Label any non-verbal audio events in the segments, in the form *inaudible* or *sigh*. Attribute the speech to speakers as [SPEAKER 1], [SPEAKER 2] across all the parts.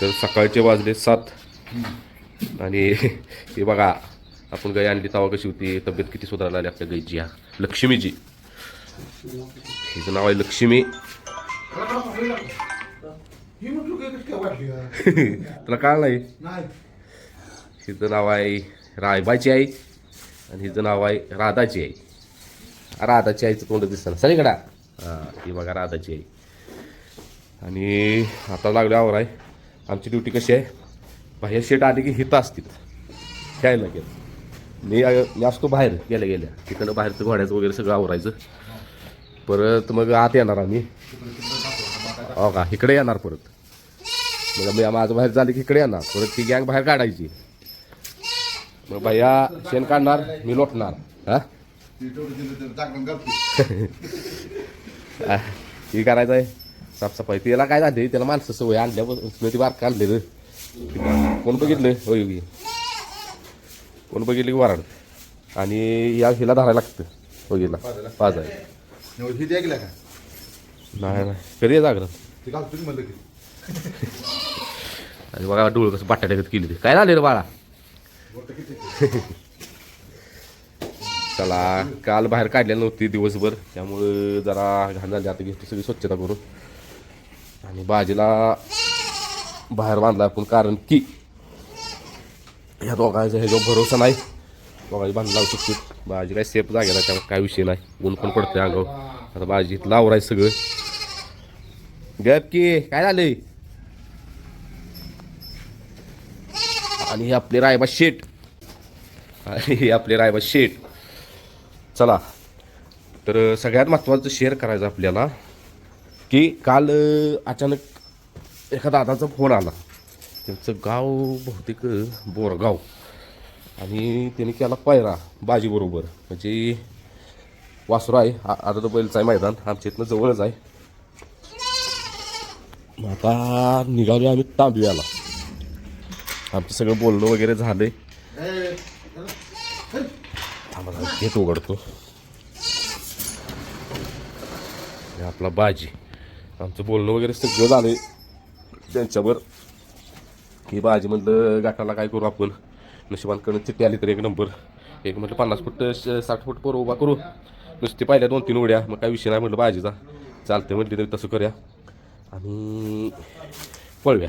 [SPEAKER 1] तर सकाळचे वाजले सात. आणि हे बघा आपण गाय आणली तवा कशी होती तब्येत किती सुधारायला आली आपल्या गायची ह्या लक्ष्मीची हिचं नाव आहे लक्ष्मी? *laughs* तुला काळ नाही? हिचं नाव आहे रायबाची आई आणि हिचं नाव आहे राधाची आई. राधाची आईचं तोंड दिसतं सगळीकडा हां ही बघा राधाची आई. आणि आता लागलो आवर आहे आमची ड्युटी कशी आहे? बाहेर शेट आली की हिथं असतील. खेळायला गेलं. मी मी असतो बाहेर गेल्या गेल्या. तिकडं बाहेरचं घोड्याचं वगैरे सगळं आवरायचं. परत मग आत येणार आम्ही. हो का? इकडे येणार परत. मग मी माझं बाहेर झालं की इकडे येणार. परत ती गँग बाहेर काढायची. मग भैया शेण काढणार मी लोटणार. हा? हे. करायचं आहे साफसफाई त्याला काय झाले त्याला माणसं सवय आणल्यापासून ती बारकं आणलेलं कोण बघितलं होय कोण बघितलं की वराड आणि या हिला धरायला लागतं बघितला पाच आहे नाही नाही कधी आहे जागरण आणि बघा डोळ कसं बटाट्यागत केली ते काय झाले रे बाळा चला काल बाहेर काढलेलं नव्हती दिवसभर त्यामुळं जरा घाण झाली आता घेतो सगळी स्वच्छता करून आणि बाजीला बाहेर बांधला आपण कारण की ह्या दोघांचा ह्याच्यावर भरोसा नाही दोघांची बांधला लावू शकतो बाजी काय सेफ जागेला त्यामुळे काय विषय नाही. ऊन पण पडते अंगावर. आता बाजी लावराय सगळं. गप की काय झालंय? आणि हे आपले रायबा शेट आणि हे आपले रायबा शेट चला. तर सगळ्यात महत्त्वाचं शेअर करायचं आपल्याला. की काल अचानक एका दादाचा फोन आला. त्यांचं गाव बहुतेक बोरगाव. आणि त्याने केला पायरा बाजीबरोबर. म्हणजे वासरू आहे आता तर बैलचं आहे मैदान. आमच्या इथनं जवळच आहे. मग आता निघालो आम्ही तांबव्याला आमचं सगळं बोलणं वगैरे झालं
[SPEAKER 2] आहे
[SPEAKER 1] थांबा जरा उघडतो. हे आपला बाजी. आमचं बोलणं वगैरे सगळं झालं त्यांच्यावर. ही बाजी म्हटलं गाठाला काय करू आपण? नशिबांकडून चिठ्ठी आली तर एक नंबर. एक म्हटलं पन्नास फूट श- साठ फूट पोरं उभा करू. नुसती पाहिल्या दोन तीन उड्या. मग काय विषय नाही म्हटलं भाजीचा चालतं म्हटली तरी तसं करूया. आणि पळव्या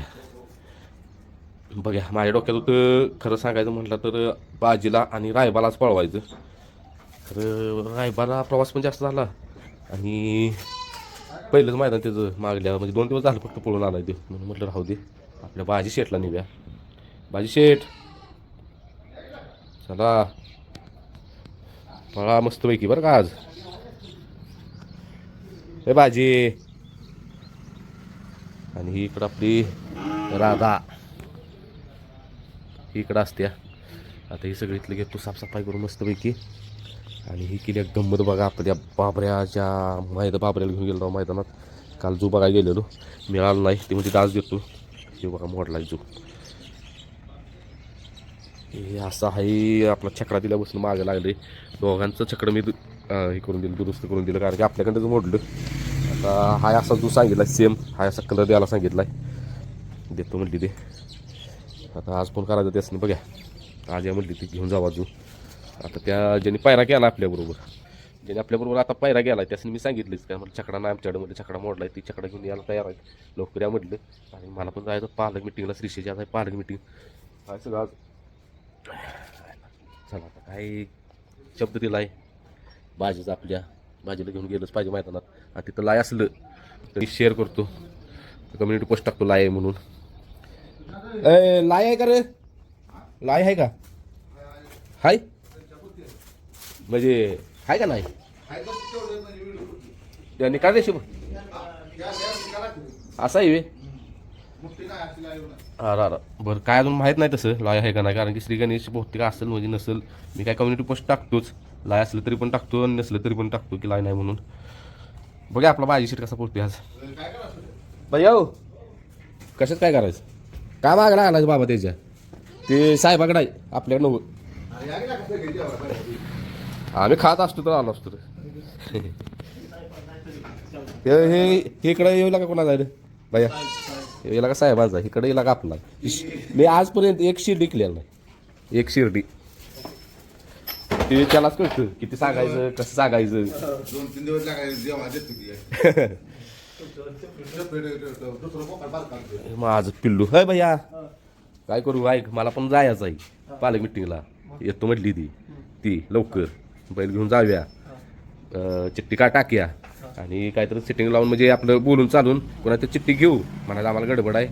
[SPEAKER 1] बघा माझ्या डोक्यात होतं खरं सांगायचं म्हटलं तर बाजीला आणि रायबालाच पळवायचं. तर रायबाला प्रवास पण जास्त झाला. आणि पहिलंच मैदान त्याचं मागल्या म्हणजे दोन दिवस झालं फक्त पळून आला ते. म्हणून म्हटलं राहू दे. आपल्या बाजी शेठला निघ्या बाजी शेठ चला. पळा मस्तपैकी बरं का आज. हे बाजी. आणि ही इकडं आपली राधा. ही इकडं असत्या. आता ही सगळी इथलं घेतो साफसफाई करून मस्तपैकी. आणि ही केली एक गंमत बघा आपल्या बाबऱ्याच्या मैदा बाबऱ्याला घेऊन गेलो मैदानात. काल जो बघायला गेलेलो मिळाला नाही. ते म्हणजे डास देतो. हे बघा मोडला जो. हे असं आहे आपला छकडा दिल्यापासून मागे लागले दोघांचं छकडं मी दु- हे करून दिलं दुरुस्त करून दिलं कारण की आपल्याकडं मोडलं आता हाय असा जो सांगितला सेम हा असा कलर द्यायला सांगितलाय. देतो म्हटली ते. आता आज फोन करायचं त्यासनी बघा आज या म्हटली ती घेऊन जावा जो. आता त्या ज्यांनी पायरा केला आपल्याबरोबर ज्याने आपल्याबरोबर आता पायरा गेला त्यासनी मी सांगितलंच काय मला छकडा नाही आमच्याकडे. म्हणजे छकडा आहे ती छकडा घेऊन यायला तयार आहे. लवकर या म्हटलं आणि मला पण जायचं पालक मिटिंगला श्रीशेची आता पालक मिटिंग काय सगळं आज? चला आता काय शब्द दिलाय? भाजीचा आपल्या भाजीला घेऊन गेलंच पाहिजे मैदानात. आणि तिथं लाय असलं तरी शेअर करतो. कम्युनिटी पोस्ट टाकतो लाय आहे म्हणून. ए लाय आहे का रे? लाय आहे का? हाय. म्हणजे आहे का नाही? त्यांनी काय रेशी असं आहे वे. अरे अरे. बरं काय अजून माहीत नाही तसं लाय आहे का नाही? कारण की श्री गणेश बहुतेक असेल म्हणजे नसेल मी काय कम्युनिटी पोस्ट टाकतोच. लाय असलं तरी पण टाकतो आणि नसलं तरी पण टाकतो की लाय नाही म्हणून. बघा आपला बाजी शीट कसा पोचतोय आज.
[SPEAKER 2] बघ करायचं
[SPEAKER 1] हो कशात काय करायचं? काय मागणार आणायचं बाबा त्याच्या. ते साहेबाकडे आहे आपल्याकडे नव्हतं. आम्ही खात असतो तर आलो असतो रे. हे इकडे येऊ लागा कोणा जायला. भैया याला का साहेबांचा इकडे याला का आपला. मी आजपर्यंत एक शिर्डी केलेला नाही. एक शिर्डी. ते त्यालाच कळतं किती सांगायचं कसं सांगायचं.
[SPEAKER 2] दोन तीन दिवस लागायचे
[SPEAKER 1] माझं पिल्लू. हय भैया. काय करू ऐक मला पण जायचं आहे. पालक मिटिंगला येतो म्हटली ती. ती लवकर. बैल घेऊन जाऊया. चिठ्ठी का टाकूया? आणि काहीतरी सिटिंग लावून म्हणजे आपलं बोलून चालून कोणाची चिठ्ठी घेऊ म्हणायचं आम्हाला गडबड आहे.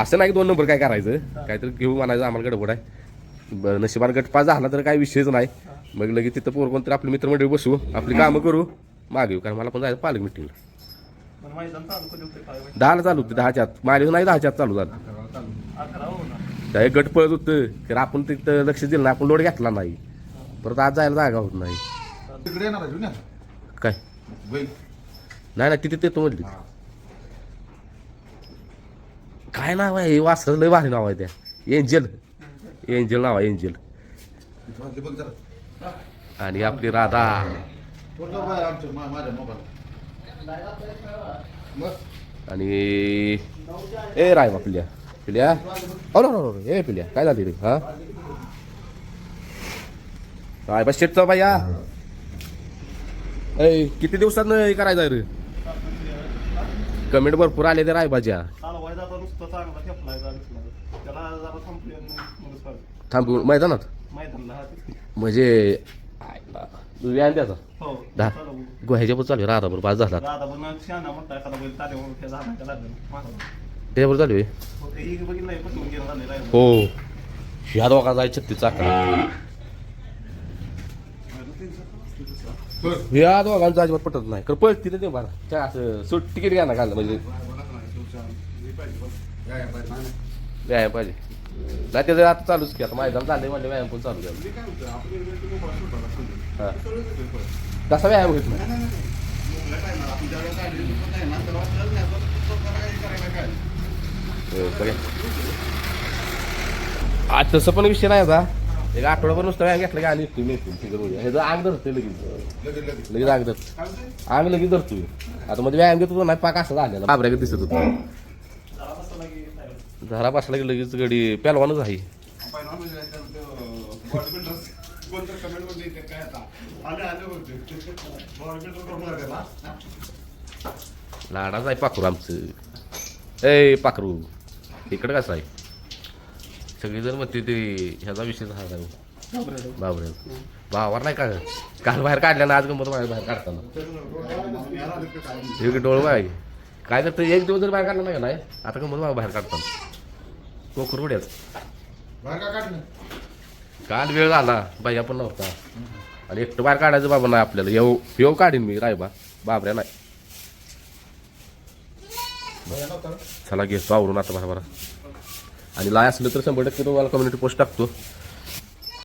[SPEAKER 1] असं नाही दोन नंबर काय करायचं. काहीतरी घेऊ म्हणायचं आम्हाला गडबड आहे. नशिबान गटपा झाला तर काही विषयच नाही. मग लगेच तिथं पोर कोणतरी आपले मित्रमंडळी बसू आपली कामं करू मागे येऊ. कारण मला पण जायचं पालक मिटिंगला
[SPEAKER 3] चालू होते.
[SPEAKER 1] दहाला चालू होते दहाच्यात माझ्या नाही दहाच्यात चालू झालं.
[SPEAKER 3] ना
[SPEAKER 1] एक गट पळत होतं. तर आपण तिथं लक्ष दिलं नाही आपण लोड घेतला नाही. परत आज जायला जागा होत नाही.
[SPEAKER 2] तिकडे येणार आहे जुन्या?
[SPEAKER 1] काय?
[SPEAKER 2] बैल.
[SPEAKER 1] नाही ना तिथे येतो म्हटली काय नाव आहे? वासर लय भारी नाव आहे त्या एंजल. एंजल नाव आहे एंजल.
[SPEAKER 2] इथं बघ जरा.
[SPEAKER 1] आणि आपली राधा.
[SPEAKER 2] फोटो बघ आमच्या मा- माझ्या मोबाईल मग
[SPEAKER 1] आणि ए राय बा पिल्या. पिल्या? हो ना हो ए पिल्या काय झाली रे हा? राय बा शेटचा बाया ए किती दिवसात हे करायचं रे? कमेंट भरपूर आले ते
[SPEAKER 3] चालू चालू.
[SPEAKER 1] थांबून मैदानात?
[SPEAKER 3] हा.
[SPEAKER 1] म्हणजे व्यायाम द्याचा
[SPEAKER 3] हो
[SPEAKER 1] दहा.
[SPEAKER 3] चालू.
[SPEAKER 1] पण चालू आहे, राधा बरोबर पाच झाला
[SPEAKER 3] दादा पण शहाणा मोठा एखादा बैल तारे म्हणून त्या झाडाच्या लागलं माझा
[SPEAKER 1] त्याच्याबरोबर चालू आहे
[SPEAKER 3] हो ते ही बघितलंय पटवून गेलं झालेलं आहे
[SPEAKER 1] हो ह्या दोघांचा आहे छत्तीस चाकणा ह्या दोघांचा अजिबात पटत नाही. कारण पळत तिथे ते बरं. त्या असं सुट तिकीट घ्या ना घाललं म्हणजे व्यायाम पाहिजे नाही त्याचं आता चालूच की आता मैदान चाललंय म्हणजे व्यायाम पण चालू झालं. हा. तसा व्यायाम होत नाही. हो, बघा. आज तसं पण विषय नाही आता. एक आठवडाभर नुसतं व्यायाम घेतला की आणि तुम्ही ह्याचं आग धरते लगेच. लगेच आग धरत आम्ही लगेच धरतोय. आता मध्ये व्यायाम घेतो नाही पाक असं झालेला. बाबऱ्या दिसत होतो.
[SPEAKER 3] जरा बसला की
[SPEAKER 1] बसला की लगेच गडी पेलवानच आहे. लाडाच आहे पाखरू आमचं. ए पाखरू इकडं कसं आहे? सगळेजण म्हणते ते ह्याचा विषय झाला बाबरे भावार नाही का? काल बाहेर काढल्या ना आज गंमत बाहेर बाहेर काढताना. एक डोळ बाय काय करतं एक दिवस जर बाहेर काढला नाही का नाही? आता गंमत बाहेर बाहेर काढताना. कोकर उड्याच
[SPEAKER 2] बाहेर का काढलं?
[SPEAKER 1] काल वेळ झाला बाई पण नव्हता. आणि एकटं बाहेर काढायचं बाबा नाही आपल्याला. येऊ येऊ काढीन मी रायबा बाबऱ्या नाही. चला घेतो आवरून आता बरोबर आणि लाय असलं तर शंभर टक्के तुम्हाला कम्युनिटी पोस्ट टाकतो.